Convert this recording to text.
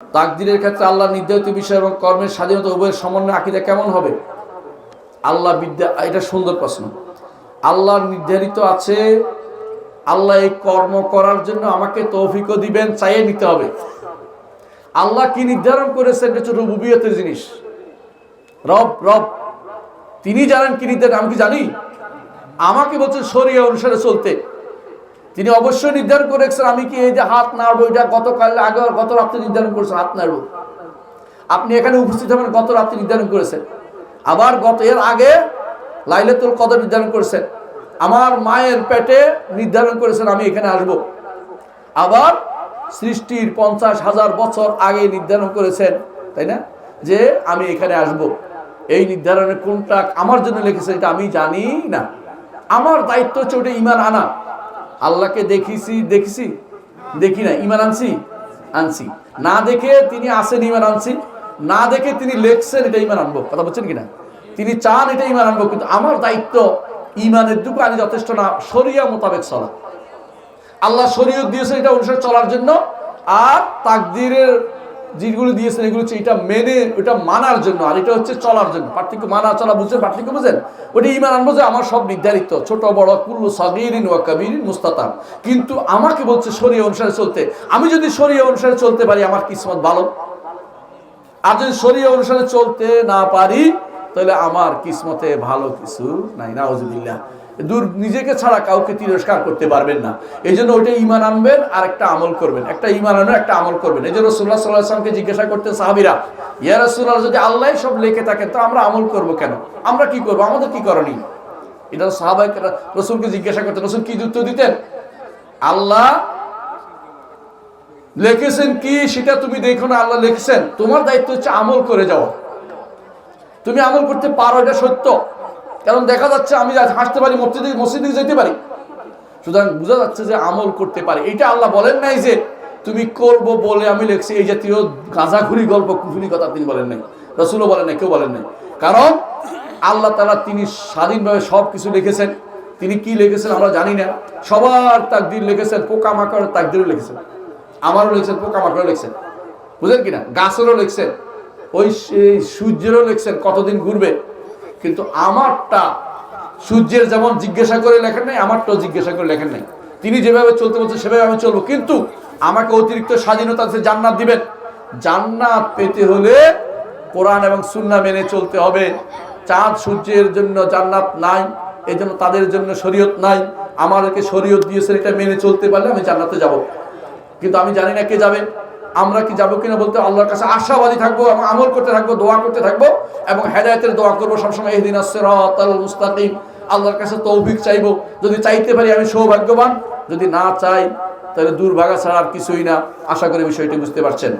তাকদিরের ক্ষেত্রে আল্লাহ নির্ধারিত বিষয় এবং কর্মের স্বাধীনতা উভয়ের সমন্বয় আকিদা কেমন হবে? আল্লাহ বিদ্যা, এটা সুন্দর প্রশ্ন। আল্লাহর নির্ধারিত আছে, আল্লাহ এই কর্ম করার জন্য আমাকে তৌফিকও দিবেন, চাইয়ে নিতে হবে। আল্লাহ কি নির্ধারণ করেছেন? এটা হচ্ছে রুবুবিয়তের জিনিস। রব রব, তিনি জানেন কি নির্ধারণ আমি কি জানি? আমাকে বলছেন শরীয় অনুসারে চলতে। তিনি অবশ্যই নির্ধারণ করে রেখেছেন, আমি কি এই যে হাত নাড়বো, এটা গতকাল আগে গত রাত্রে নির্ধারণ করেছেন, হাত নাড়বো। আপনি এখানে উপস্থিত হবেন, গত রাত্রে নির্ধারণ করেছেন। আবার গত, এর আগে লাইলাতুল কদর নির্ধারণ করেছেন। আমার মায়ের পেটে নির্ধারণ করেছেন, আমি এখানে আসব। আবার সৃষ্টির পঞ্চাশ হাজার বছর আগে নির্ধারণ করেছেন, তাই না? যে আমি এখানে আসব। এই নির্ধারণের কোনটা আমার জন্য লিখেছে এটা আমি জানি না। আমার দায়িত্ব হচ্ছে ওটা ইমান আনা। আল্লাহকে দেখিছি দেখিছি? দেখি না ইমান আনছি? আনছি। না দেখে তিনি আসেন ইমান আনছি। না দেখে তিনি লেখছেন, এটা ইমান আনব। কথা বলছেন কিনা? তিনি চান এটা ইমান আনব, কিন্তু আমার দায়িত্ব ইমানের দুটো আমি যথেষ্ট না, শরিয়া মোতাবেক চলা। আল্লাহ শরীয়ত দিয়েছে এটা অনুসারে চলার জন্য, আর তাকদিরের যেগুলো দিয়েছেন, এগুলো হচ্ছে এটা মেনে, ওটা মানার জন্য, আর এটা হচ্ছে চলার জন্য। পার্থক্য মানা, চলা বুঝছেন? পার্থক্য বুঝেন ওটা ইমান আনব যে আমার সব নির্ধারিত, ছোট, বড়, কুল্লু, সগিরিন ওয়া কাবিরিন মুস্তাতাম কিন্তু আমাকে বলছে শরীয় অনুসারে চলতে। আমি যদি শরীয় অনুসারে চলতে পারি, আমার কিসমত ভালো? আর যদি শরীয় অনুসারে চলতে না পারি, তাহলে আমার কিসমতে ভালো কিছু নাই। নাউজুবিল্লাহ। দূর নিজেকে ছাড়া কাউকে তিরস্কার করতে পারবেন না। এই জন্য ওইটা ইমান আনবেন আর একটা আমল করবেন। একটা ইমান আনবেন একটা আমল করবেন। এই জন্য রসুল্লাহ সাল্লাহ আসলামকে জিজ্ঞাসা করতেন সাহাবিরা, ইয়া রসুল্লাহ যদি আল্লাহ সব লেখে থাকেন তো আমরা আমল করব কেন? আমরা কি করব? আমাদের কি করণীয় এটা সাহাবাই রসুলকে জিজ্ঞাসা করতেন, রসুল, কি যুক্ত দিতেন? আল্লাহ লিখেছেন কি, সেটা তুমি দেখো না, আল্লাহ লিখেছেন। তোমার দায়িত্ব হচ্ছে আমল করে যাওয়া। তুমি আমল করতে পারো, এটা সত্য। কারণ দেখা যাচ্ছে আমি হাসতে পারি, মসজিদে মসজিদে যেতে পারি। সুতরাং বোঝা যাচ্ছে যে আমল করতে পারে। এটা আল্লাহ বলেন নাই যে তুমি করব বলে আমি লিখছি। এই জাতীয় গাঁজাঘুরি গল্প, কুফুরি কথা তিনি বলেন নাই। রসুলও বলেন নাই, কেউ বলেন নাই। কারণ আল্লাহ তালা তিনি স্বাধীনভাবে সব কিছু লিখেছেন। তিনি কি লিখেছেন আমরা জানি না। সবার তাকদির লিখেছেন, পোকামাকড় তাকদিরও লিখেছেন। আমারও লিখছেন, পোকামাকড়ও লিখছেন। বুঝলেন কিনা? গাছেরও লিখছেন। ওই সূর্যেরও লিখছেন কতদিন ঘুরবে। কিন্তু আমারটা সূর্যের যেমন জিজ্ঞাসা করে লেখেন নাই, আমারটাও জিজ্ঞাসা করে লেখেন নাই। তিনি যেভাবে চলতে বলছেন সেভাবে আমি চলবো। কিন্তু আমাকে অতিরিক্ত স্বাধীনতা জান্নাত দিবেন। জান্নাত পেতে হলে কোরআন এবং সুন্না মেনে চলতে হবে। চাঁদ সূর্যের জন্য জান্নাত নাই এই জন্য তাদের জন্য শরীয়ত নাই। আমাদেরকে শরীয়ত দিয়েছেন এটা মেনে চলতে পারলে আমি জান্নাতে যাব। কিন্তু আমি জানি না কে যাবে। আমরা কি যাব কিনা বলতে আল্লাহর কাছে আশাবাদী থাকব এবং আমল করতে থাকব, দোয়া করতে থাকব এবং হেদায়তের দোয়া করব সবসময় এই দিন আসছে মুস্তাকিম। আল্লাহর কাছে তৌফিক চাইব। যদি চাইতে পারি আমি সৌভাগ্যবান। যদি না চাই, তাহলে দুর্ভাগা ছাড়া আর কিছুই না। আশা করি বিষয়টি বুঝতে পারছেন।